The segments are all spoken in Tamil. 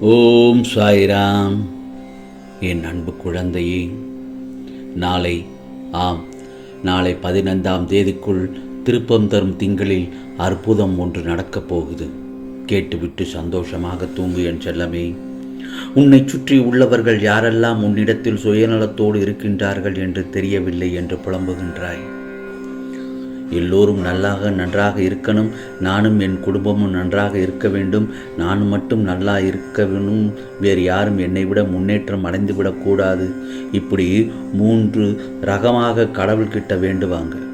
ஓம் சாய்ராம். என் அன்பு குழந்தையே நாளை ஆம் நாளை பதினைந்தாம் தேதிக்குள் திருப்பம் தரும் திங்களில் அற்புதம் ஒன்று நடக்கப் போகுது. கேட்டுவிட்டு சந்தோஷமாக தூங்கு என் செல்லமே. உன்னை சுற்றி உள்ளவர்கள் யாரெல்லாம் உன்னிடத்தில் சுயநலத்தோடு இருக்கின்றார்கள் என்று தெரியவில்லை என்று புலம்புகின்றாய். எல்லோரும் நல்லாக நன்றாக இருக்கணும். நானும் என் குடும்பமும் நன்றாக இருக்க வேண்டும். நான் மட்டும் நல்லா இருக்க வேணும் வேறு யாரும் என்னை விட முன்னேற்றம் அடைந்துவிடக்கூடாது இப்படி மூன்று ரகமாக கடவுள்கிட்ட வேண்டுவாங்க.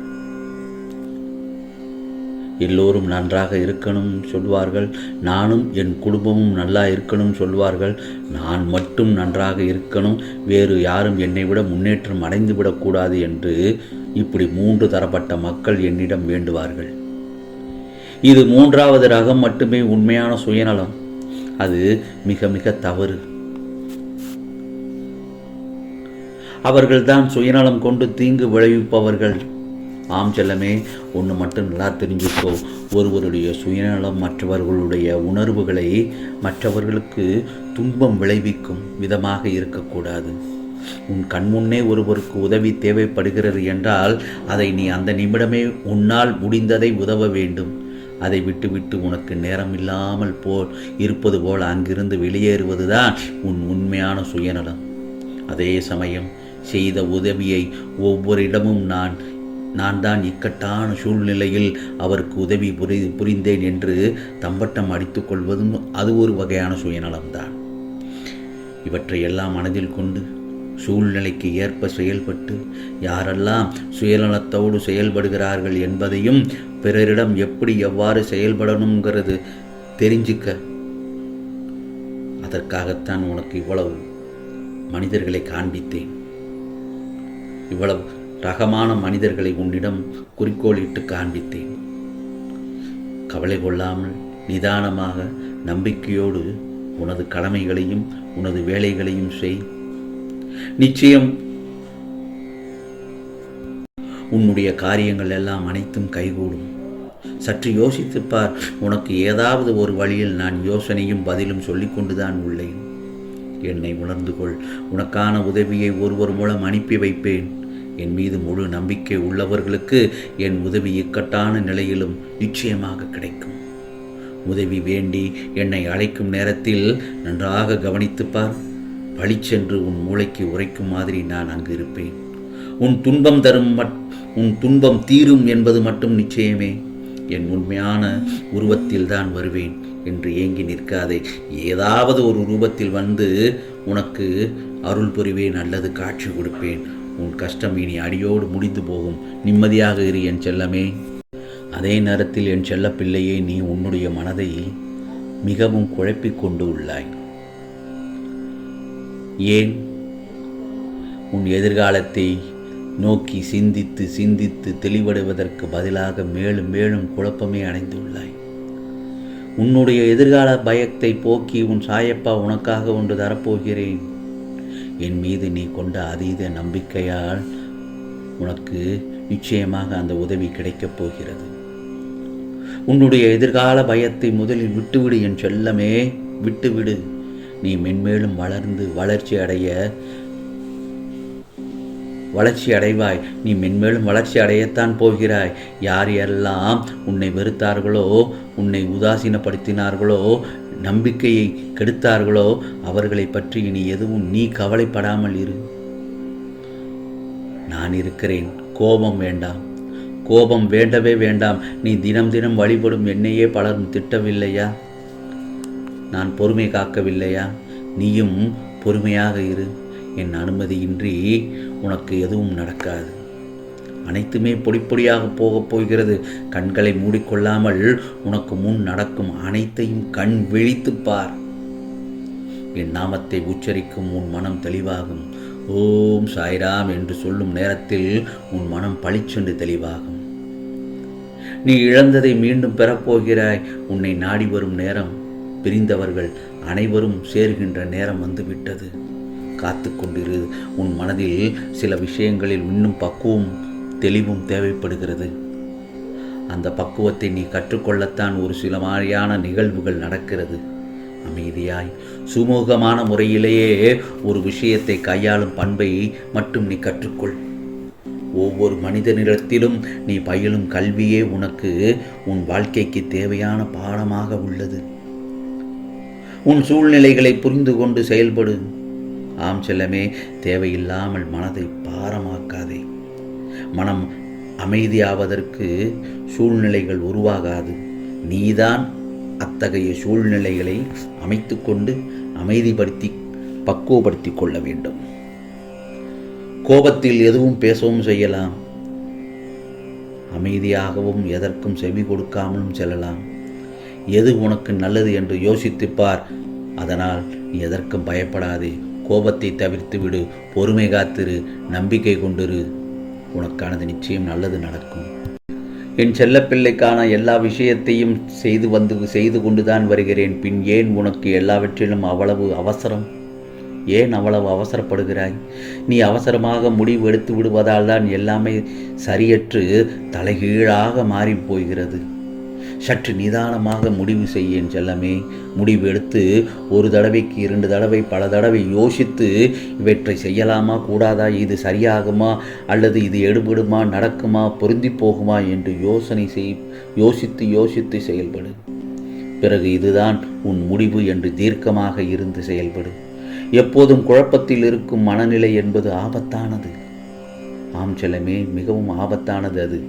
எல்லோரும் நன்றாக இருக்கணும் சொல்வார்கள். நானும் என் குடும்பமும் நல்லா இருக்கணும் சொல்வார்கள். நான் மட்டும் நன்றாக இருக்கணும். வேறு யாரும் என்னை விட முன்னேற்றம் அடைந்து விடக்கூடாது என்று இப்படி மூன்று தரப்பட்ட மக்கள் என்னிடம் வேண்டுவார்கள். இது மூன்றாவது ரகம் மட்டுமே உண்மையான சுயநலம். அது மிக மிக தவறு. அவர்கள்தான் சுயநலம் கொண்டு தீங்கு விளைவிப்பவர்கள். ஆம் செல்லமே ஒன்று மட்டும் நல்லா தெரிஞ்சுக்கோ. ஒருவருடைய சுயநலம் மற்றவர்களுடைய உணர்வுகளை மற்றவர்களுக்கு துன்பம் விளைவிக்கும் விதமாக இருக்கக்கூடாது. உன் கண்முன்னே ஒருவருக்கு உதவி தேவைப்படுகிறது என்றால் அதை நீ அந்த நிமிடமே உன்னால் முடிந்ததை உதவ வேண்டும். அதை விட்டுவிட்டு உனக்கு நேரம் இல்லாமல் போல் இருப்பது போல் அங்கிருந்து வெளியேறுவதுதான் உன் உண்மையான சுயநலம். அதே சமயம் செய்த உதவியை ஒவ்வொரு இடமும் நான் நான் தான் இக்கட்டான சூழ்நிலையில் அவருக்கு உதவி புரி புரிந்தேன் என்று தம்பட்டம் அடித்துக்கொள்வதும் அது ஒரு வகையான சுயநலம்தான். இவற்றையெல்லாம் மனதில் கொண்டு சூழ்நிலைக்கு ஏற்ப செயல்பட்டு யாரெல்லாம் சுயநலத்தோடு செயல்படுகிறார்கள் என்பதையும் பிறரிடம் எப்படி எவ்வாறு செயல்படணுங்கிறது தெரிஞ்சுக்க அதற்காகத்தான் உனக்கு இவ்வளவு மனிதர்களை காண்பித்தேன். இவ்வளவு ரகமான மனிதர்களை உன்னிடம் குறிக்கோளிட்டு காண்பித்தேன். கவலை கொள்ளாமல் நிதானமாக நம்பிக்கையோடு உனது கடமைகளையும் உனது வேலைகளையும் செய். நிச்சயம். உன்னுடைய காரியங்கள் எல்லாம் அனைத்தும் கைகூடும். சற்று யோசித்துப் பார் உனக்கு ஏதாவது ஒரு வழியில் நான் யோசனையும் பதிலும் சொல்லிக்கொண்டுதான் உள்ளேன். என்னை உணர்ந்து கொள் உனக்கான உதவியை ஒருவர் மூலம் அனுப்பி வைப்பேன். என் மீது முழு நம்பிக்கை உள்ளவர்களுக்கு என் உதவி இக்கட்டான நிலையிலும் நிச்சயமாக கிடைக்கும். உதவி வேண்டி என்னை அழைக்கும் நேரத்தில் நன்றாக கவனித்துப் பழிச்சென்று உன் மூளைக்கு உரைக்கும் மாதிரி நான் அங்கு இருப்பேன். உன் துன்பம் தரும் மட் உன் துன்பம் தீரும் என்பது மட்டும் நிச்சயமே. என் உண்மையான உருவத்தில் தான் வருவேன் என்று ஏங்கி நிற்காதே. ஏதாவது ஒரு ரூபத்தில் வந்து உனக்கு அருள் புரிவேன் அல்லது காட்சி கொடுப்பேன். உன் கஷ்டம் இனி அடியோடு முடிந்து போகும். நிம்மதியாக இரு என் செல்லமே. அதே நேரத்தில் என் செல்ல பிள்ளையே நீ உன்னுடைய மனதை மிகவும் குழப்பிக் கொண்டு உள்ளாய். ஏன்? உன் எதிர்காலத்தை நோக்கி சிந்தித்து சிந்தித்து தெளிவடைவதற்கு பதிலாக மேலும் மேலும் குழப்பமே அடைந்துள்ளாய். உன்னுடைய எதிர்கால பயத்தை போக்கி உன் சாயப்பா உனக்காக ஒன்று தரப்போகிறேன். என் மீது நீ கொண்ட அதீத நம்பிக்கையால் உனக்கு நிச்சயமாக அந்த உதவி கிடைக்கப் போகிறது. உன்னுடைய எதிர்கால பயத்தை முதலில் விட்டுவிடு என் செல்லமே விட்டுவிடு. நீ மென்மேலும் வளர்ந்து வளர்ச்சி அடைய வளர்ச்சி அடைவாய். நீ மென்மேலும் வளர்ச்சி அடையத்தான் போகிறாய். யார் யாரெல்லாம் உன்னை வெறுத்தார்களோ உன்னை உதாசீனப்படுத்தினார்களோ நம்பிக்கையை கெடுத்தார்களோ அவர்களை பற்றி இனி எதுவும் நீ கவலைப்படாமல் இரு. நான் இருக்கிறேன். கோபம் வேண்டாம். கோபம் வேண்டவே வேண்டாம். நீ தினம் தினம் வழிபடும் என்னையே பலரும் திட்டவில்லையா? நான் பொறுமை காக்கவில்லையா? நீயும் பொறுமையாக இரு. என் அனுமதியின்றி உனக்கு எதுவும் நடக்காது. அனைத்துமே பொடி பொடியாக போகப் போகிறது. கண்களை மூடிக்கொள்ளாமல் உனக்கு முன் நடக்கும் அனைத்தையும் கண் விழித்துப் பார். என் நாமத்தை உச்சரிக்கும் உன் மனம் தெளிவாகும். ஓம் சாய்ராம் என்று சொல்லும் நேரத்தில் உன் மனம் பளிச்சென்று தெளிவாகும். நீ இழந்ததை மீண்டும் பெறப்போகிறாய் உன்னை நாடி வரும் நேரம் பிரிந்தவர்கள் அனைவரும் சேர்கின்ற நேரம் வந்துவிட்டது. காத்து கொண்டிரு உன் மனதில் சில விஷயங்களில் இன்னும் பக்குவம் தெளிவும் தேவைப்படுகிறது. அந்த பக்குவத்தை நீ கற்றுக்கொள்ளத்தான் ஒரு சில மாதிரியான நிகழ்வுகள் நடக்கிறது. அமைதியாய் சுமூகமான முறையிலேயே ஒரு விஷயத்தை கையாளும் பண்பை மட்டும் நீ கற்றுக்கொள். ஒவ்வொரு மனிதனிடத்திலும் நீ பயிலும் கல்வியே உனக்கு உன் வாழ்க்கைக்கு தேவையான பாடமாக உள்ளது. உன் சூழ்நிலைகளை புரிந்து கொண்டு செயல்படு. ஆம் செல்லமே தேவையில்லாமல் மனதை பாரமாக்காதே. மனம் அமைதியாவதற்கு சூழ்நிலைகள் உருவாகாது. நீதான் அத்தகைய சூழ்நிலைகளை அமைத்துக்கொண்டு அமைதிப்படுத்தி பக்குவப்படுத்தி கொள்ள வேண்டும். கோபத்தில் எதுவும் பேசவும் செய்யலாம். அமைதியாகவும் எதற்கும் செவி கொடுக்காமலும் செல்லலாம். எது உனக்கு நல்லது என்று யோசித்துப்பார்? அதனால் நீ எதற்கும் பயப்படாதே. கோபத்தை தவிர்த்து விடு. பொறுமை காத்திரு. நம்பிக்கை கொண்டிரு. உனக்கானது நிச்சயம் நல்லது நடக்கும். என் செல்லப்பிள்ளைக்கான எல்லா விஷயத்தையும் செய்து வந்து செய்து கொண்டுதான் வருகிறேன். பின் ஏன் உனக்கு எல்லாவற்றிலும் அவ்வளவு அவசரம்? ஏன் அவ்வளவு அவசரப்படுகிறாய்? நீ அவசரமாக முடிவு எடுத்து விடுவதால் தான் எல்லாமே சரியற்று தலைகீழாக மாறி போகிறது. சற்று நிதானமாக முடிவு செய்யேன் செல்லமே. முடிவு எடுத்து ஒரு தடவைக்கு இரண்டு தடவை பல தடவை யோசித்து இவற்றை செய்யலாமா கூடாதா இது சரியாகுமா அல்லது இது எடுபடுமா நடக்குமா பொருந்தி போகுமா என்று யோசனை செய் யோசித்து யோசித்து செயல்படு. பிறகு இதுதான் உன் முடிவு என்று தீர்க்கமாக இருந்து செயல்படு. எப்போதும் குழப்பத்தில் இருக்கும் மனநிலை என்பது ஆபத்தானது. ஆம் செல்லமே மிகவும் ஆபத்தானது அது.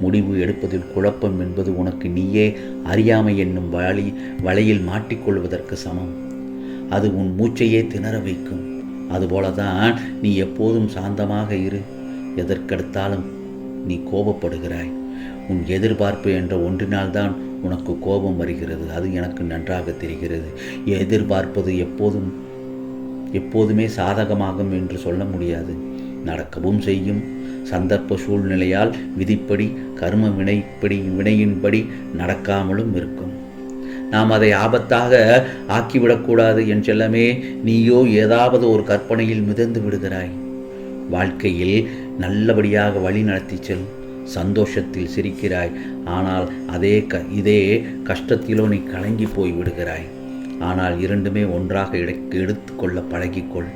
முடிவு எடுப்பதில் குழப்பம் என்பது உனக்கு நீயே அறியாமை என்னும் வழி வலையில் மாட்டிக்கொள்வதற்கு சமம். அது உன் மூச்சையே திணற வைக்கும். அதுபோலதான் நீ எப்போதும் சாந்தமாக இரு. எதற்கெடுத்தாலும் நீ கோபப்படுகிறாய். உன் எதிர்பார்ப்பு என்ற ஒன்றினால்தான் உனக்கு கோபம் வருகிறது. அது எனக்கு நன்றாக தெரிகிறது. எதிர்பார்ப்பது எப்போதும் எப்போதுமே சாதகமாகும் என்று சொல்ல முடியாது. நடக்கவும் செய்யும். சந்தர்ப்ப சூழ்நிலையால் விதிப்படி கர்ம வினைப்படி வினையின்படி நடக்காமலும் இருக்கும். நாம் அதை ஆபத்தாக ஆக்கிவிடக்கூடாது என் செல்லமே நீயோ ஏதாவது ஒரு கற்பனையில் மிதந்து விடுகிறாய். வாழ்க்கையில் நல்லபடியாக வழி நடத்தி செல் சந்தோஷத்தில் சிரிக்கிறாய் ஆனால் அதே க இதே கஷ்டத்திலோ நீ கலங்கி போய் விடுகிறாய். ஆனால் இரண்டுமே ஒன்றாக எடுத்துக்கொள்ள பழகிக்கொள்.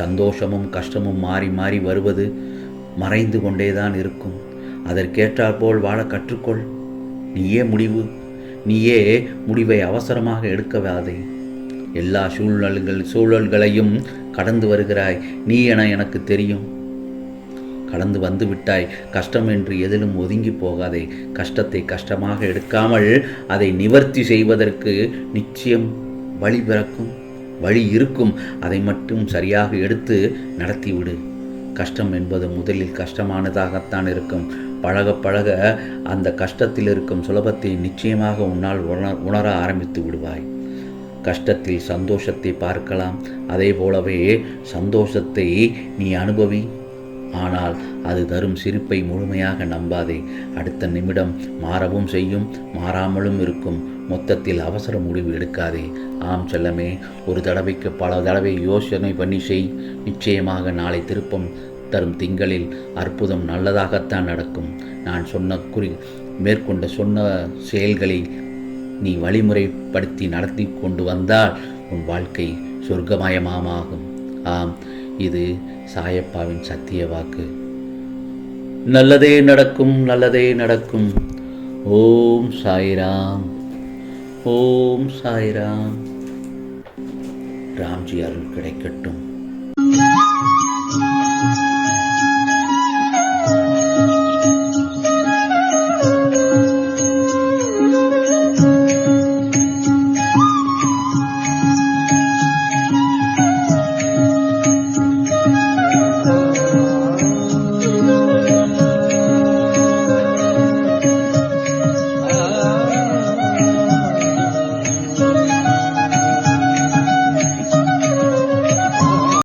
சந்தோஷமும் கஷ்டமும் மாறி மாறி வருவது மறைந்து கொண்டேதான் இருக்கும். அதற்கேற்றாற்போல் வாழ கற்றுக்கொள். நீயே முடிவு. நீயே முடிவை அவசரமாக எடுக்கவாதே. எல்லா சூழ்நிலைகள் சூழல்களையும் கடந்து வருகிறாய். நீ என எனக்கு தெரியும். கடந்து வந்து விட்டாய். கஷ்டம் என்று எதிலும் ஒதுங்கி போகாதே. கஷ்டத்தை கஷ்டமாக எடுக்காமல் அதை நிவர்த்தி செய்வதற்கு நிச்சயம் வழி பிறக்கும். வழி இருக்கும். அதை மட்டும் சரியாக எடுத்து நடத்திவிடு. கஷ்டம் என்பது முதலில் கஷ்டமானதாகத்தான் இருக்கும். பழக பழக அந்த கஷ்டத்தில் இருக்கும் சுலபத்தை நிச்சயமாக உன்னால் உணர உணர ஆரம்பித்து விடுவாய். கஷ்டத்தில் சந்தோஷத்தை பார்க்கலாம். அதே போலவே சந்தோஷத்தை நீ அனுபவி ஆனால் அது தரும் சிரிப்பை முழுமையாக நம்பாதே. அடுத்த நிமிடம் மாறவும் செய்யும் மாறாமலும் இருக்கும். மொத்தத்தில் அவசர முடிவு எடுக்காதே. ஆம் செல்லமே ஒரு தடவைக்கு பல தடவை யோசனை பண்ணி செய். நிச்சயமாக நாளை திருப்பம் தரும் திங்களில் அற்புதம் நல்லதாகத்தான் நடக்கும். நான் சொன்ன குறி மேற்கொண்ட சொன்ன செயல்களை நீ வழிமுறைப்படுத்தி நடத்தி கொண்டு வந்தால் உன் வாழ்க்கை சொர்க்கமயமாகும். ஆம் இது சாயப்பாவின் சத்திய வாக்கு. நல்லதே நடக்கும் நல்லதே நடக்கும். ஓம் சாய்ராம் ஓம் சாய்ராம். ராம்ஜி அருள் கிடைக்கட்டும்.